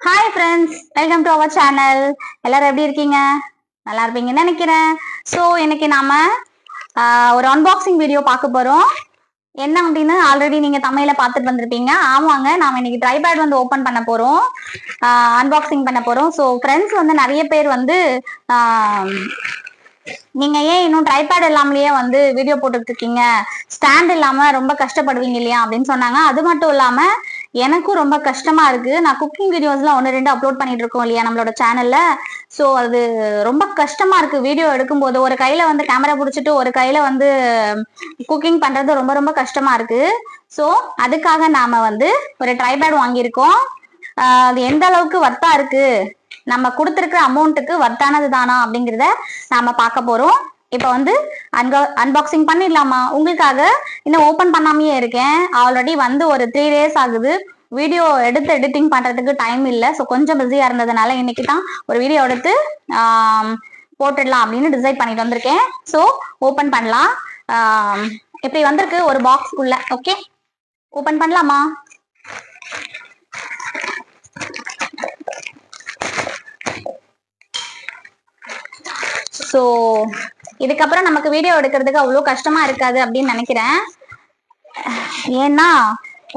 Hi friends welcome to our channel எல்லாரும் எப்படி இருக்கீங்க? நல்லா இருப்பீங்கன்னு நினைக்கிறேன். ஸோ இன்னைக்கு நாம ஒரு அன்பாக்சிங் வீடியோ பார்க்க போறோம். என்ன அப்படின்னு ஆல்ரெடி நீங்க தமிழ்ல பார்த்துட்டு வந்திருப்பீங்க. ஆமாங்க நாம இன்னைக்கு ட்ரைபேட் வந்து ஓபன் பண்ண போறோம். அன்பாக்சிங் பண்ண போறோம். ஸோ ஃப்ரெண்ட்ஸ் வந்து நிறைய பேர் வந்து நீங்க ஏன் இன்னும் ட்ரைபேட் இல்லாமலேயே வந்து வீடியோ போட்டுட்டு இருக்கீங்க? ஸ்டாண்ட் இல்லாம ரொம்ப கஷ்டப்படுவீங்க இல்லையா? அப்படின்னு சொன்னாங்க. அது மட்டும் இல்லாம எனக்கும் ரொம்ப கஷ்டமா இருக்கு. நான் குக்கிங் வீடியோஸ்லாம் ஒன்று ரெண்டு அப்லோட் பண்ணிட்டு இருக்கோம் இல்லையா நம்மளோட சேனல்ல ஸோ அது ரொம்ப கஷ்டமா இருக்கு. வீடியோ எடுக்கும்போது ஒரு கையில வந்து கேமரா பிடிச்சிட்டு ஒரு கையில வந்து குக்கிங் பண்றது ரொம்ப ரொம்ப கஷ்டமா இருக்கு. ஸோ அதுக்காக நாம வந்து ஒரு ட்ரைபேட் வாங்கியிருக்கோம். அது எந்த அளவுக்கு வர்த்தா இருக்கு? நம்ம கொடுத்துருக்குற அமௌண்ட்டுக்கு வர்த்தானது தானா அப்படிங்கிறத நாம பார்க்க போறோம். இப்போ வந்து அன்கா அன்பாக்சிங் பண்ணிடலாமா? உங்களுக்காக இன்னும் ஓப்பன் பண்ணாமையே இருக்கேன். ஆல்ரெடி வந்து ஒரு த்ரீ டேஸ் ஆகுது. வீடியோ எடுத்து எடிட்டிங் பண்றதுக்கு டைம் இல்லை. ஸோ கொஞ்சம் பிஸியா இருந்ததுனால இன்னைக்கு தான் ஒரு வீடியோ எடுத்து போட்டுடலாம் அப்படின்னு டிசைட் பண்ணிட்டு வந்திருக்கேன். ஸோ ஓப்பன் பண்ணலாம். இப்படி வந்திருக்கு ஒரு பாக்ஸ் உள்ள. ஓகே ஓப்பன் பண்ணலாமா? ஸோ இதுக்கப்புறம் நமக்கு வீடியோ எடுக்கிறதுக்கு அவ்வளோ கஷ்டமா இருக்காது அப்படின்னு நினைக்கிறேன். ஏன்னா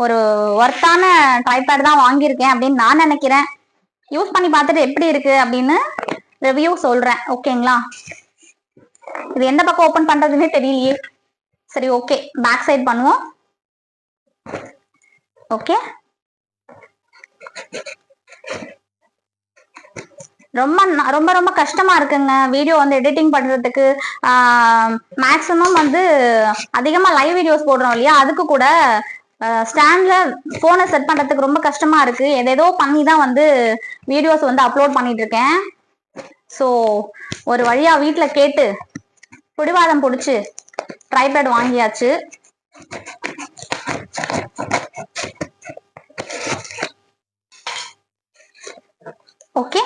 ஒரு ஒர்த்தான ட்ரைபேட் தான் வாங்கியிருக்கேன் அப்படின்னு நான் நினைக்கிறேன். யூஸ் பண்ணி பார்த்துட்டு எப்படி இருக்கு அப்படின்னு ரிவ்யூ சொல்றேன். ஓகேங்களா இது எந்த பக்கம் ஓபன் பண்றதுன்னே தெரியலையே. சரி ஓகே பேக் சைட் பண்ணுவோம். ஓகே ரொம்ப ரொம்ப ரொம்ப கஷ்டமா இருக்குங்க. வீடியோ வந்து எடிட்டிங் பண்றதுக்கு மேக்ஸிமம் வந்து அதிகமா லைவ் வீடியோஸ் போடுறோம் இல்லையா? அதுக்கு கூட ஸ்டாண்ட்ல போனை செட் பண்றதுக்கு ரொம்ப கஷ்டமா இருக்கு. எதேதோ பண்ணி தான் வந்து வீடியோஸ் வந்து அப்லோட் பண்ணிட்டு இருக்கேன். ஸோ ஒரு வழியா வீட்டில் கேட்டு பிடிவாதம் பிடிச்சி ட்ரைபேட் வாங்கியாச்சு. ஓகே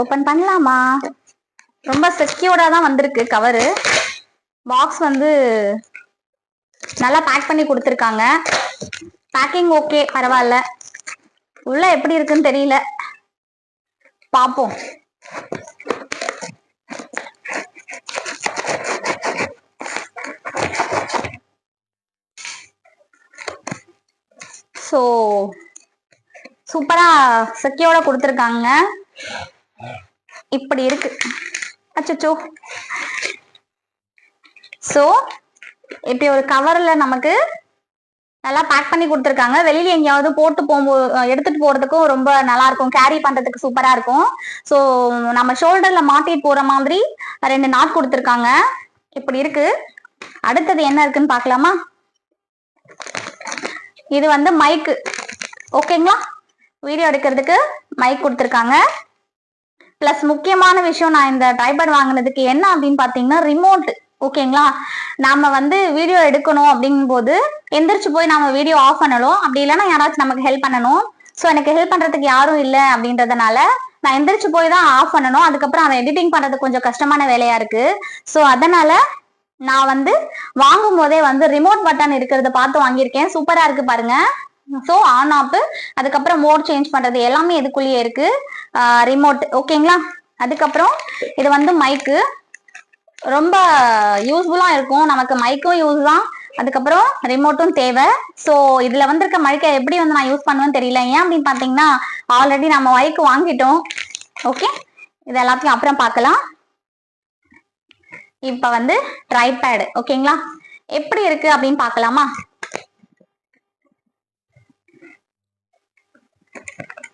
ஓபன் பண்ணலாமா? ரொம்ப செக்யூர்டா தான் வந்திருக்கு கவரு பாக்ஸ் வந்து நல்லா பேக் பண்ணி கொடுத்துருக்காங்க. பேக்கிங் ஓகே பரவாயில்ல. உள்ள எப்படி இருக்குன்னு தெரியல. பாப்போம் ஸோ சூப்பரா செக்கியோட கொடுத்துருக்காங்க. இப்படி இருக்கு. அச்சோ ஸோ இப்படி ஒரு கவர்ல நமக்கு நல்லா பேக் பண்ணி கொடுத்துருக்காங்க. வெளியில எங்கேயாவது போட்டு போகும்போது எடுத்துட்டு போறதுக்கும் ரொம்ப நல்லா இருக்கும். கேரி பண்றதுக்கு சூப்பரா இருக்கும். ஸோ நம்ம ஷோல்டர்ல மாட்டிட்டு போற மாதிரி ரெண்டு நாட் கொடுத்துருக்காங்க. இப்படி இருக்கு. அடுத்தது என்ன இருக்குன்னு பார்க்கலாமா? இது வந்து மைக்கு ஓகேங்களா வீடியோ எடுக்கிறதுக்கு மைக் கொடுத்துருக்காங்க. ப்ளஸ் முக்கியமான விஷயம் நான் இந்த ட்ரைபேட் வாங்கினதுக்கு என்ன அப்படின்னு பார்த்தீங்கன்னா ரிமோட் ஓகேங்களா நாம வந்து வீடியோ எடுக்கணும் அப்படிங்கும்போது எந்திரிச்சு போய் நம்ம வீடியோ ஆஃப் பண்ணணும். அப்படி இல்லைன்னா யாராச்சும் நமக்கு ஹெல்ப் பண்ணணும். ஸோ எனக்கு ஹெல்ப் பண்றதுக்கு யாரும் இல்லை அப்படின்றதுனால நான் எந்திரிச்சு போய் தான் ஆஃப் பண்ணணும். அதுக்கப்புறம் அதை எடிட்டிங் பண்றது கொஞ்சம் கஷ்டமான வேலையா இருக்கு. ஸோ அதனால நான் வந்து வாங்கும் போதே வந்து ரிமோட் பட்டன் இருக்கிறத பார்த்து வாங்கியிருக்கேன். சூப்பரா இருக்கு பாருங்க. ஸோ ஆன் ஆப் அதுக்கப்புறம் மோட் சேஞ்ச் பண்றது எல்லாமே இதுக்குள்ளேயே இருக்கு. ரிமோட் ஓகேங்களா அதுக்கப்புறம் இது வந்து மைக்கு ரொம்ப யூஸ்ஃபுல்லாக இருக்கும். நமக்கு மைக்கும் யூஸ் தான். அதுக்கப்புறம் ரிமோட்டும் தேவை. ஸோ இதில் வந்திருக்க மைக்கை எப்படி வந்து நான் யூஸ் பண்ணுவேன்னு தெரியல. ஏன் அப்படின்னு பார்த்தீங்கன்னா ஆல்ரெடி நம்ம மைக்கு வாங்கிட்டோம். ஓகே இது எல்லாத்தையும் அப்புறம் பார்க்கலாம். இப்போ வந்து ட்ரைபேடு ஓகேங்களா எப்படி இருக்கு அப்படின்னு பார்க்கலாமா?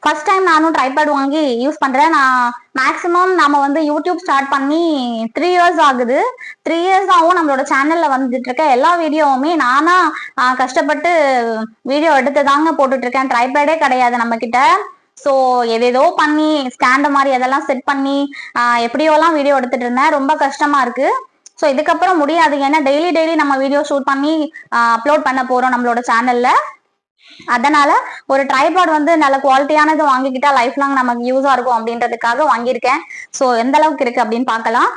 ஃபர்ஸ்ட் டைம் நானும் ட்ரைபேட் வாங்கி யூஸ் பண்றேன். நான் மேக்ஸிமம் நம்ம வந்து யூடியூப் ஸ்டார்ட் பண்ணி த்ரீ இயர்ஸ் ஆகுது. த்ரீ இயர்ஸ் ஆகும் நம்மளோட சேனல்ல வந்துட்டு இருக்க எல்லா வீடியோவுமே நானா கஷ்டப்பட்டு வீடியோ எடுத்து தாங்க போட்டுட்டு இருக்கேன். ட்ரைபேடே கிடையாது நம்ம கிட்ட ஸோ எதேதோ பண்ணி ஸ்டாண்ட் மாதிரி அதெல்லாம் செட் பண்ணி எப்படியோலாம் வீடியோ எடுத்துட்டு இருந்தேன். ரொம்ப கஷ்டமா இருக்கு. ஸோ இதுக்கப்புறம் முடியாது. ஏன்னா டெய்லி டெய்லி நம்ம வீடியோ ஷூட் பண்ணி அப்லோட் பண்ண போறோம் நம்மளோட சேனல்ல அதனால ஒரு ட்ரைபாட் வந்து நல்ல குவாலிட்டியானது வாங்கிக்கிட்டா லைஃப் லாங் நமக்கு யூஸா இருக்கும் அப்படின்றதுக்காக வாங்கியிருக்கேன். ஸோ எந்த அளவுக்கு இருக்கு அப்படின்னு பார்க்கலாம்.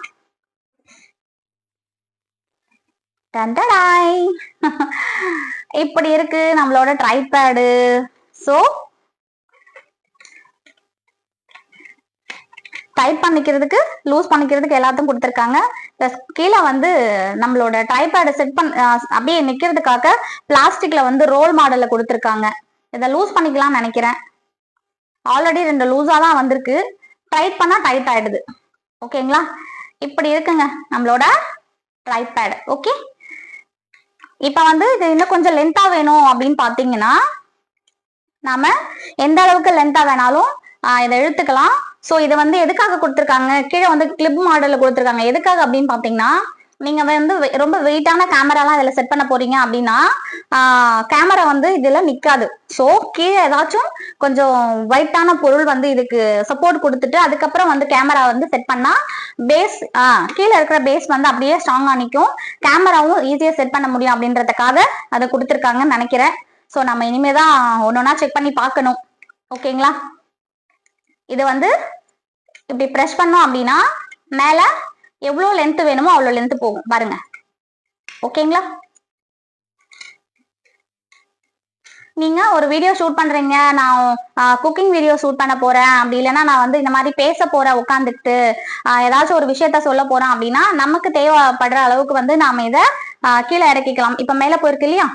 இப்படி இருக்கு நம்மளோட ட்ரைபேடு ஸோ டைப் பண்ணிக்கிறதுக்கு லூஸ் பண்ணிக்கிறதுக்கு எல்லாத்தையும் கொடுத்துருக்காங்க. ப்ளஸ் கீழே வந்து நம்மளோட டைப்பேடை செட் பண் அப்படியே நிக்கிறதுக்காக பிளாஸ்டிக்ல வந்து ரோல் மாடல்ல கொடுத்துருக்காங்க. இதை லூஸ் பண்ணிக்கலாம்னு நினைக்கிறேன். ஆல்ரெடி ரெண்டு லூஸா தான் வந்திருக்கு. டைட் பண்ணா டைட் ஆயிடுது. ஓகேங்களா இப்படி இருக்குங்க நம்மளோட ட்ரைபேட் ஓகே இப்ப வந்து இது இன்னும் கொஞ்சம் லென்த்தா வேணும் அப்படின்னு பாத்தீங்கன்னா நாம எந்த அளவுக்கு லென்த்தா வேணாலும் இதை இழுத்துக்கலாம். ஸோ இது வந்து எதுக்காக கொடுத்துருக்காங்க? கீழே வந்து கிளிப் மாடலில் கொடுத்துருக்காங்க. எதுக்காக அப்படின்னு பார்த்தீங்கன்னா நீங்க வந்து வெ- ரொம்ப வெயிட்டான கேமராலாம் இதுல செட் பண்ண போறீங்க அப்படின்னா கேமரா வந்து இதுல நிக்காது. ஸோ கீழே ஏதாச்சும் கொஞ்சம் வெயிட்டான பொருள் வந்து இதுக்கு சப்போர்ட் கொடுத்துட்டு அதுக்கப்புறம் வந்து கேமரா வந்து செட் பண்ணா பேஸ் கீழே இருக்கிற பேஸ் வந்து அப்படியே ஸ்ட்ராங்கா நிற்கும் கேமராவும் ஈஸியா செட் பண்ண முடியும் அப்படின்றதுக்காக அதை கொடுத்துருக்காங்கன்னு நினைக்கிறேன். ஸோ நம்ம இனிமே தான் ஒன்னொன்னா செக் பண்ணி பார்க்கணும். ஓகேங்களா இது வந்து இப்படி ப்ரெஷ் பண்ணோம் அப்படின்னா மேல எவ்வளோ லென்த் வேணுமோ அவ்வளோ லென்த் போகும். பாருங்க. ஓகேங்களா? நீங்க ஒரு வீடியோ ஷூட் பண்றீங்க நான் குக்கிங் வீடியோ ஷூட் பண்ண போறேன் அப்படி இல்லைன்னா நான் வந்து இந்த மாதிரி பேச போறேன் உட்காந்துக்கிட்டு ஏதாச்சும் ஒரு விஷயத்த சொல்ல போறேன் அப்படின்னா நமக்கு தேவைப்படுற அளவுக்கு வந்து நாம இதை கீழே இறக்கிக்கலாம். இப்ப மேல போயிருக்கு இல்லையா?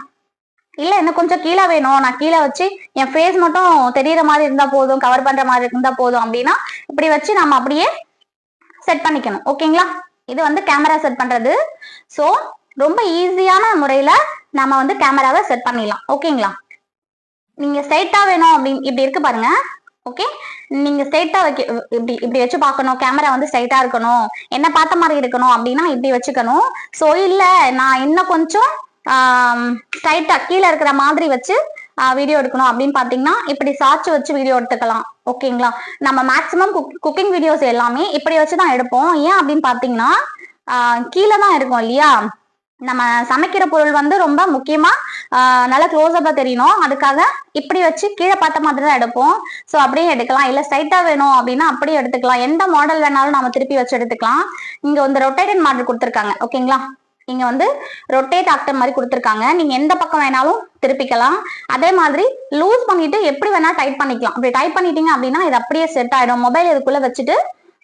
இல்ல இன்னும் கொஞ்சம் கீழே வேணும். நான் கீழே வச்சு என் ஃபேஸ் மட்டும் தெரியற மாதிரி இருந்தா போதும் கவர் பண்ற மாதிரி இருந்தா போதும் அப்படின்னா இப்படி வச்சு நம்ம அப்படியே செட் பண்ணிக்கணும். ஓகேங்களா? இது வந்து கேமரா செட் பண்றது. ஸோ ரொம்ப ஈஸியான முறையில நம்ம வந்து கேமராவை செட் பண்ணிடலாம். ஓகேங்களா? நீங்க ஸ்ட்ரைட்டா வேணும் அப்படின்னு இப்படி இருக்கு பாருங்க. ஓகே? நீங்க ஸ்ட்ரைட்டா வைக்க இப்படி இப்படி வச்சு பார்க்கணும். கேமரா வந்து ஸ்ட்ரைட்டா இருக்கணும். என்ன பார்த்த மாதிரி இருக்கணும் அப்படின்னா இப்படி வச்சுக்கணும். ஸோ இல்ல நான் இன்னும் கொஞ்சம் டைட்டா கீழே இருக்கிற மாதிரி வச்சு வீடியோ எடுக்கணும். அப்படின்னு பார்த்தீங்கன்னா இப்படி சாச்சு வச்சு வீடியோ எடுத்துக்கலாம். ஓகேங்களா நம்ம மேக்ஸிமம் குக்கிங் வீடியோஸ் எல்லாமே இப்படி வச்சு தான் எடுப்போம். ஏன் அப்படின்னு பார்த்தீங்கன்னா கீழே தான் இருக்கும் இல்லையா? நம்ம சமைக்கிற பொருள் வந்து ரொம்ப முக்கியமா நல்லா க்ளோஸ்அப்பாக தெரியணும். அதுக்காக இப்படி வச்சு கீழே பார்த்த மாதிரி தான் எடுப்போம். ஸோ அப்படியே எடுக்கலாம். இல்லை ஸ்ட்ரைட்டாக வேணும் அப்படின்னா அப்படியே எடுத்துக்கலாம். எந்த மாடல் வேணாலும் நம்ம திருப்பி வச்சு எடுத்துக்கலாம். இங்கே வந்து ரொட்டேட்டட் மாடல் கொடுத்துருக்காங்க. ஓகேங்களா இங்க வந்து ரொட்டேட் ஆக்டர் மாதிரி கொடுத்துருக்காங்க. நீங்க எந்த பக்கம் வேணாலும் திருப்பிக்கலாம். அதே மாதிரி லூஸ் பண்ணிட்டு எப்படி வேணா டைப் பண்ணிக்கலாம். அப்படி டைப் பண்ணிட்டீங்க அப்படின்னா இது அப்படியே செட் ஆயிடும். மொபைல் இதுக்குள்ள வச்சுட்டு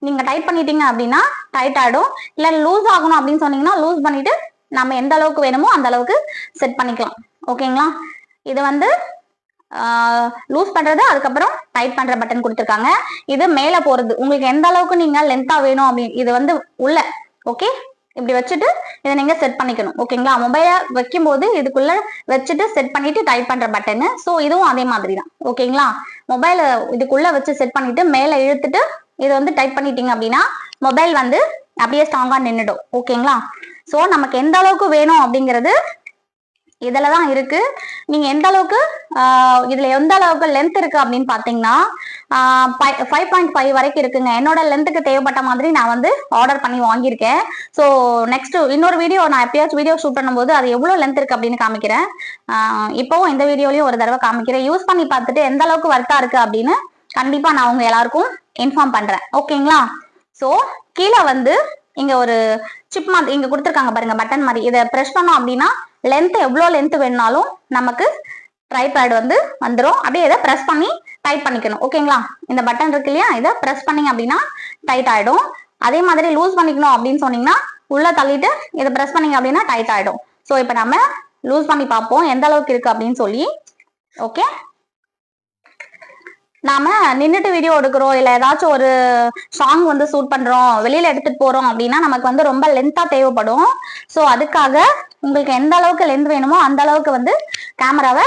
நீங்க டைப் பண்ணிட்டீங்க அப்படின்னா டைட் ஆயிடும். இல்ல லூஸ் ஆகணும் அப்படின்னு சொன்னீங்கன்னா லூஸ் பண்ணிட்டு நம்ம எந்த அளவுக்கு வேணுமோ அந்த அளவுக்கு செட் பண்ணிக்கலாம். ஓகேங்களா இது வந்து லூஸ் பண்றது அதுக்கப்புறம் டைட் பண்ற பட்டன் கொடுத்துருக்காங்க. இது மேல போறது. உங்களுக்கு எந்த அளவுக்கு நீங்க லென்த்தா வேணும் அப்படின்னு இது வந்து உள்ள. ஓகே இப்படி வச்சுட்டு இதை நீங்க செட் பண்ணிக்கணும். ஓகேங்களா மொபைல வைக்கும் போது இதுக்குள்ள வச்சுட்டு செட் பண்ணிட்டு டைப் பண்ற பட்டனு ஸோ இதுவும் அதே மாதிரி தான் ஓகேங்களா மொபைல இதுக்குள்ள வச்சு செட் பண்ணிட்டு மேல இழுத்துட்டு இதை வந்து டைப் பண்ணிட்டீங்க அப்படின்னா மொபைல் வந்து அப்படியே ஸ்ட்ராங்கா நின்றுடும் ஓகேங்களா ஸோ நமக்கு எந்த அளவுக்கு வேணும் அப்படிங்கிறது இதில் தான் இருக்கு. நீங்கள் எந்த அளவுக்கு இதில் எந்த அளவுக்கு லென்த் இருக்கு அப்படின்னு பார்த்தீங்கன்னா ஃபைவ் பாயிண்ட் ஃபைவ் வரைக்கும் இருக்குங்க. என்னோட லென்த்துக்கு தேவைப்பட்ட மாதிரி நான் வந்து ஆர்டர் பண்ணி வாங்கியிருக்கேன். ஸோ நெக்ஸ்ட் இன்னொரு வீடியோ நான் எப்பயாச்சும் வீடியோ ஷூட் பண்ணும்போது அது எவ்வளோ லென்த் இருக்கு அப்படின்னு காமிக்கிறேன். இப்போவும் இந்த வீடியோலையும் ஒரு தடவை காமிக்கிறேன். யூஸ் பண்ணி பார்த்துட்டு எந்த அளவுக்கு ஒர்க்காக இருக்கு அப்படின்னு கண்டிப்பாக நான் உங்கள் எல்லாருக்கும் இன்ஃபார்ம் பண்ணுறேன் ஓகேங்களா ஸோ கீழே வந்து இங்கே ஒரு சிப் மாதிரி இங்கே கொடுத்துருக்காங்க பாருங்க பட்டன் மாதிரி. இதை ப்ரெஸ் பண்ணோம் அப்படின்னா லென்த் எவ்வளோ லென்த் வேணுனாலும் நமக்கு ட்ரைபேட் வந்து வந்துடும் அப்படியே இதை ப்ரெஸ் பண்ணி டைட் பண்ணிக்கணும். ஓகேங்களா இந்த பட்டன் இருக்கு இல்லையா? இதை ப்ரெஸ் பண்ணீங்க அப்படின்னா டைட் ஆகிடும் அதே மாதிரி லூஸ் பண்ணிக்கணும் அப்படின்னு சொன்னீங்கன்னா உள்ள தள்ளிட்டு இதை ப்ரெஸ் பண்ணீங்க அப்படின்னா டைட் ஆகிடும் ஸோ இப்போ நம்ம லூஸ் பண்ணி பார்ப்போம். எந்த அளவுக்கு இருக்குது அப்படின்னு சொல்லி. ஓகே நாம நின்றுட்டு வீடியோ எடுக்கிறோம் இல்ல ஏதாச்சும் ஒரு சாங் வந்து ஷூட் பண்றோம் வெளியில எடுத்துட்டு போறோம் அப்படின்னா நமக்கு வந்து ரொம்ப லென்த்தா தேவைப்படும். ஸோ அதுக்காக உங்களுக்கு எந்த அளவுக்கு லென்த் வேணுமோ அந்த அளவுக்கு வந்து கேமராவை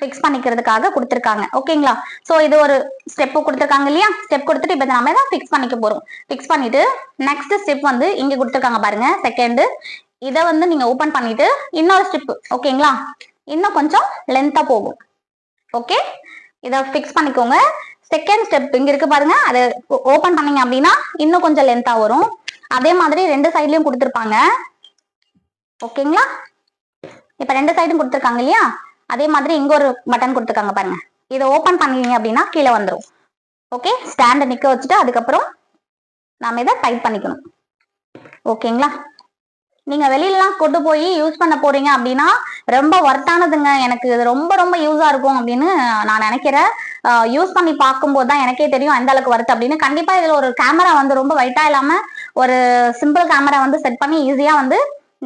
ஃபிக்ஸ் பண்ணிக்கிறதுக்காக கொடுத்துருக்காங்க. ஓகேங்களா ஸோ இது ஒரு ஸ்டெப்பு கொடுத்துருக்காங்க இல்லையா? ஸ்டெப் கொடுத்துட்டு இப்போ நம்ம தான் ஃபிக்ஸ் பண்ணிக்க போகிறோம் ஃபிக்ஸ் பண்ணிட்டு நெக்ஸ்ட் ஸ்டெப் வந்து இங்கே கொடுத்துருக்காங்க பாருங்க. செகண்டு இதை வந்து நீங்கள் ஓப்பன் பண்ணிட்டு இன்னொரு ஸ்டெப் ஓகேங்களா இன்னும் கொஞ்சம் லென்த்தாக போகும். ஓகே இதை ஃபிக்ஸ் பண்ணிக்கோங்க. செகண்ட் ஸ்டெப் இங்க இருக்கு பாருங்க. அதை ஓபன் பண்ணீங்க அப்படின்னா இன்னும் கொஞ்சம் லென்த்தா வரும். அதே மாதிரி ரெண்டு சைட்லயும் கொடுத்துருப்பாங்க. ஓகேங்களா இப்ப ரெண்டு சைடும் கொடுத்துருக்காங்க இல்லையா? அதே மாதிரி இங்க ஒரு பட்டன் கொடுத்துருக்காங்க பாருங்க. இதை ஓபன் பண்ணீங்க அப்படின்னா கீழே வந்துடும் ஓகே ஸ்டாண்டை நிக்க வச்சுட்டு அதுக்கப்புறம் நாம இதை டைட் பண்ணிக்கணும். ஓகேங்களா நீங்க வெளியிலலாம் கொண்டு போய் யூஸ் பண்ண போறீங்க அப்படின்னா ரொம்ப ஒர்த்தானதுங்க எனக்கு இது ரொம்ப ரொம்ப யூஸா இருக்கும் அப்படின்னு நான் நினைக்கிறேன். யூஸ் பண்ணி பார்க்கும்போது தான் எனக்கே தெரியும் எந்த அளவுக்கு வருது அப்படின்னு. கண்டிப்பா இதுல ஒரு கேமரா வந்து ரொம்ப வெயிட்டா இல்லாம ஒரு சிம்பிள் கேமரா வந்து செட் பண்ணி ஈஸியா வந்து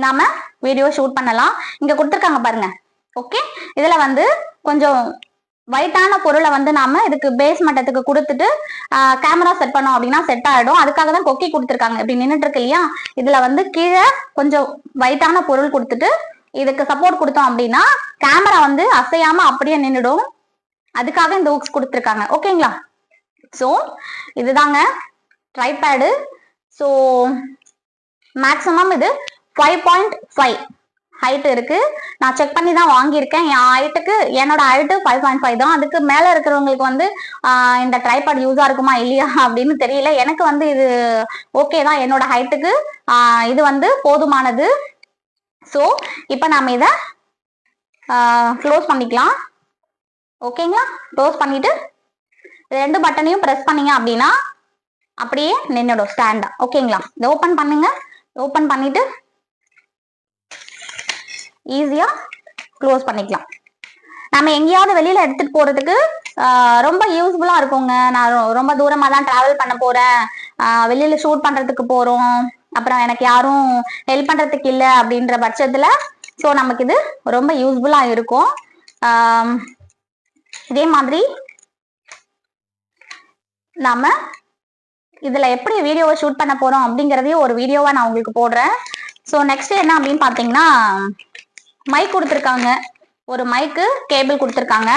நாம வீடியோ ஷூட் பண்ணலாம். இங்க கொடுத்துருக்காங்க பாருங்க. ஓகே இதுல வந்து கொஞ்சம் வயிட்டான பொருளை வந்து நாம இதுக்கு பேஸ் மட்டத்துக்கு கொடுத்துட்டு கேமரா செட் பண்ணோம் அப்படின்னா செட் ஆயிடும். அதுக்காக தான் கொக்கி கொடுத்துருக்காங்க. இப்படி நின்றுட்டு இருக்கு இல்லையா? இதுல வந்து கீழே கொஞ்சம் வயிட்டான பொருள் கொடுத்துட்டு இதுக்கு சப்போர்ட் கொடுத்தோம் அப்படின்னா கேமரா வந்து அசையாம அப்படியே நின்றுடும் அதுக்காக இந்த ஹூக்ஸ் கொடுத்துருக்காங்க. ஓகேங்களா ஸோ இதுதாங்க ட்ரைபேடு ஸோ மேக்ஸிமம் இது ஃபைவ் பாயிண்ட் ஃபைவ் ஹைட் இருக்கு. நான் செக் பண்ணி தான் வாங்கியிருக்கேன். என் ஹைட்டுக்கு என்னோட ஹைட்டு ஃபைவ் பாயிண்ட் ஃபைவ் தான். அதுக்கு மேலே இருக்கிறவங்களுக்கு வந்து இந்த ட்ரைபாட் யூஸாக இருக்குமா இல்லையா அப்படின்னு தெரியல. எனக்கு வந்து இது ஓகே தான். என்னோட ஹைட்டுக்கு இது வந்து போதுமானது. ஸோ இப்போ நாம இதை க்ளோஸ் பண்ணிக்கலாம். ஓகேங்களா க்ளோஸ் பண்ணிட்டு ரெண்டு பட்டனையும் ப்ரெஸ் பண்ணீங்க அப்படின்னா அப்படியே நின்னுடும். ஸ்டாண்டா ஓகேங்களா இதை ஓப்பன் பண்ணுங்க. ஓப்பன் பண்ணிட்டு ஈஸியா க்ளோஸ் பண்ணிக்கலாம். நம்ம எங்கேயாவது வெளியில எடுத்துட்டு போறதுக்கு ரொம்ப யூஸ்ஃபுல்லா இருக்குங்க. நான் ரொம்ப தூரமா தான் டிராவல் பண்ண போறேன். வெளியில ஷூட் பண்றதுக்கு போறோம். அப்புறம் எனக்கு யாரும் ஹெல்ப் பண்றதுக்கு இல்லை அப்படின்ற பட்சத்துல ஸோ நமக்கு இது ரொம்ப யூஸ்ஃபுல்லா இருக்கும். இதே மாதிரி நாம இதுல எப்படி வீடியோவை ஷூட் பண்ண போறோம் அப்படிங்கறதையும் ஒரு வீடியோவா நான் உங்களுக்கு போடுறேன். ஸோ நெக்ஸ்ட் என்ன அப்படின்னு பாத்தீங்கன்னா மைக் கொடுத்துருக்காங்க. ஒரு மைக்கு கேபிள் கொடுத்துருக்காங்க.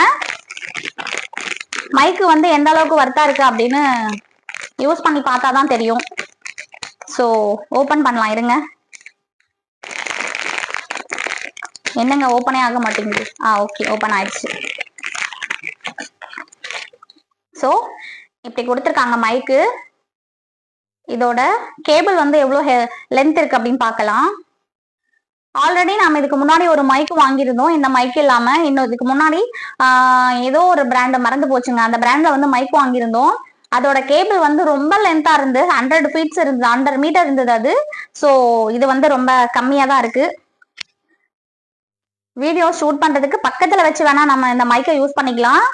மைக்கு வந்து எந்த அளவுக்கு ஒர்த்தா இருக்கு அப்படின்னு யூஸ் பண்ணி பார்த்தா தான் தெரியும். ஸோ ஓப்பன் பண்ணலாம் இருங்க. என்னங்க ஓப்பனே ஆக மாட்டேங்குது? ஆ ஓகே ஓப்பன் ஆயிடுச்சு. ஸோ இப்படி கொடுத்துருக்காங்க மைக்கு இதோட கேபிள் வந்து எவ்வளோ லென்த் இருக்கு அப்படின்னு பார்க்கலாம். ஆல்ரெடி நாம இதுக்கு முன்னாடி ஒரு மைக் வாங்கியிருந்தோம். இந்த மைக் இல்லாம இன்னும் இதுக்கு முன்னாடி ஏதோ ஒரு பிராண்ட் மறந்து போச்சுங்க. அந்த பிராண்ட்ல வந்து மைக் வாங்கியிருந்தோம். அதோட கேபிள் வந்து ரொம்ப லென்த்தா இருந்து ஹண்ட்ரட் ஃபீட்ஸ் இருந்தது ஹண்ட்ரட் மீட்டர் இருந்தது அது. ஸோ இது வந்து ரொம்ப கம்மியா தான் இருக்கு. வீடியோ ஷூட் பண்றதுக்கு பக்கத்துல வச்சு வேணா நம்ம இந்த மைக்கை யூஸ் பண்ணிக்கலாம்.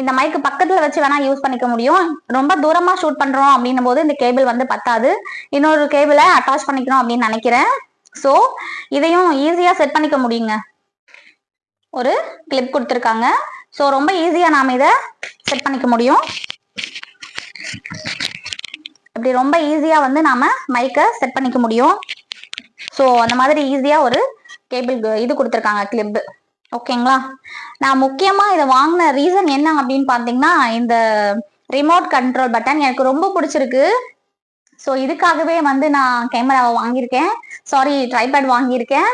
இந்த மைக்கு பக்கத்துல வச்சு வேணா யூஸ் பண்ணிக்க முடியும். ரொம்ப தூரமா ஷூட் பண்றோம் அப்படின்னும் போது இந்த கேபிள் வந்து பத்தாது. இன்னொரு கேபிளை அட்டாச் பண்ணிக்கணும் அப்படின்னு நினைக்கிறேன். ஸோ இதையும் ஈஸியாக செட் பண்ணிக்க முடியுங்க. ஒரு கிளிப் கொடுத்துருக்காங்க. ஸோ ரொம்ப ஈஸியாக நாம் இதை செட் பண்ணிக்க முடியும். இப்படி ரொம்ப ஈஸியாக வந்து நாம் மைக்கை செட் பண்ணிக்க முடியும். ஸோ அந்த மாதிரி ஈஸியாக ஒரு கேபிள் இது கொடுத்துருக்காங்க கிளிப் ஓகேங்களா நான் முக்கியமாக இதை வாங்கின ரீசன் என்ன அப்படின்னு பார்த்தீங்கன்னா இந்த ரிமோட் கண்ட்ரோல் பட்டன் எனக்கு ரொம்ப பிடிச்சிருக்கு. ஸோ இதுக்காகவே வந்து நான் கேமராவை வாங்கியிருக்கேன். சாரி ட்ரைபேட் வாங்கியிருக்கேன்.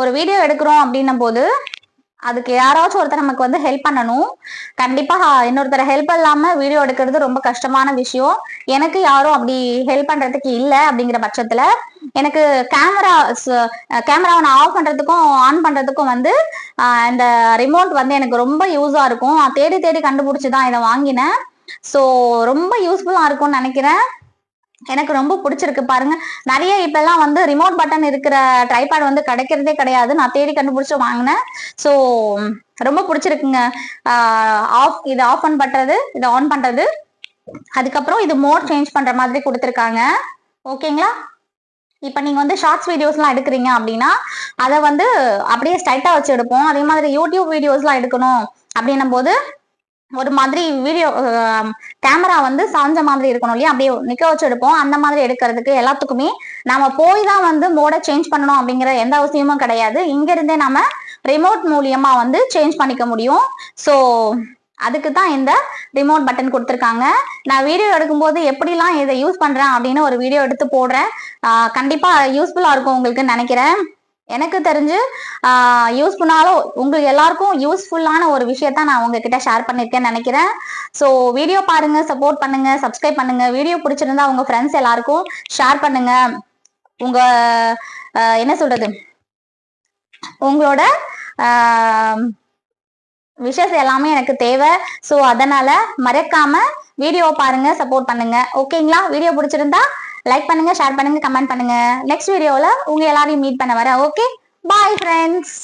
ஒரு வீடியோ எடுக்கிறோம் அப்படின்னும் போது அதுக்கு யாராச்சும் ஒருத்தர் நமக்கு வந்து ஹெல்ப் பண்ணணும். கண்டிப்பா இன்னொருத்தர் ஹெல்ப் இல்லாம வீடியோ எடுக்கிறது ரொம்ப கஷ்டமான விஷயம். எனக்கு யாரும் அப்படி ஹெல்ப் பண்றதுக்கு இல்லை அப்படிங்கிற பட்சத்துல எனக்கு கேமரா கேமராவை நான் ஆஃப் பண்றதுக்கும் ஆன் பண்றதுக்கும் வந்து இந்த ரிமோட் வந்து எனக்கு ரொம்ப யூஸா இருக்கும். நான் தேடி தேடி கண்டுபிடிச்சி தான் இதை வாங்கினேன். ஸோ ரொம்ப யூஸ்ஃபுல்லா இருக்கும்னு நினைக்கிறேன். எனக்கு ரொம்ப பிடிச்சிருக்கு பாருங்க. நிறைய இப்பெல்லாம் வந்து ரிமோட் பட்டன் இருக்கிற ட்ரைபேட் வந்து கிடைக்கிறதே கிடையாது. நான் தேடி கண்டுபிடிச்சு வாங்கினேன். ஸோ ரொம்ப பிடிச்சிருக்குங்க. ஆஃப் இது ஆஃப் ஆன் பண்றது இது ஆன் பண்றது. அதுக்கப்புறம் இது மோட் சேஞ்ச் பண்ற மாதிரி கொடுத்துருக்காங்க. ஓகேங்களா இப்போ நீங்க வந்து ஷார்ட்ஸ் வீடியோஸ்லாம் எடுக்கிறீங்க அப்படின்னா அதை வந்து அப்படியே ஸ்ட்ரைட்டா வச்சு எடுப்போம். அதே மாதிரி யூடியூப் வீடியோஸ்லாம் எடுக்கணும் அப்படின்னும் போது ஒரு மாதிரி வீடியோ கேமரா வந்து சாஞ்ச மாதிரி இருக்கணும் இல்லையா? அப்படியே நிக்க வச்சு எடுப்போம். அந்த மாதிரி எடுக்கிறதுக்கு எல்லாத்துக்குமே நம்ம போய் தான் வந்து மோட சேஞ்ச் பண்ணணும் அப்படிங்கிற எந்த அவசியமும் கிடையாது. இங்க இருந்தே நம்ம ரிமோட் மூலியமா வந்து சேஞ்ச் பண்ணிக்க முடியும். ஸோ அதுக்கு தான் இந்த ரிமோட் பட்டன் கொடுத்துருக்காங்க. நான் வீடியோ எடுக்கும்போது எப்படிலாம் இதை யூஸ் பண்றேன் அப்படின்னு ஒரு வீடியோ எடுத்து போடுறேன். கண்டிப்பா யூஸ்ஃபுல்லா இருக்கும் உங்களுக்கு நினைக்கிறேன். எனக்கு தெரிஞ்சு யூஸ் பண்ணாலும் உங்களுக்கு எல்லாருக்கும் யூஸ்ஃபுல்லான ஒரு விஷயத்த நான் உங்ககிட்ட ஷேர் பண்ணியிருக்கேன்னு நினைக்கிறேன். ஸோ வீடியோ பாருங்க சப்போர்ட் பண்ணுங்க சப்ஸ்கிரைப் பண்ணுங்க. வீடியோ பிடிச்சிருந்தா உங்க ஃப்ரெண்ட்ஸ் எல்லாருக்கும் ஷேர் பண்ணுங்க. உங்க என்ன சொல்றது? உங்களோட விஷஸ் எல்லாமே எனக்கு தேவை. ஸோ அதனால மறக்காம வீடியோ பாருங்க சப்போர்ட் பண்ணுங்க. ஓகேங்களா வீடியோ பிடிச்சிருந்தா லைக் பண்ணுங்க ஷேர் பண்ணுங்க கமெண்ட் பண்ணுங்க. நெக்ஸ்ட் வீடியோவில் உங்க எல்லாரையும் மீட் பண்ண வரேன் ஓகே பாய் ஃப்ரெண்ட்ஸ்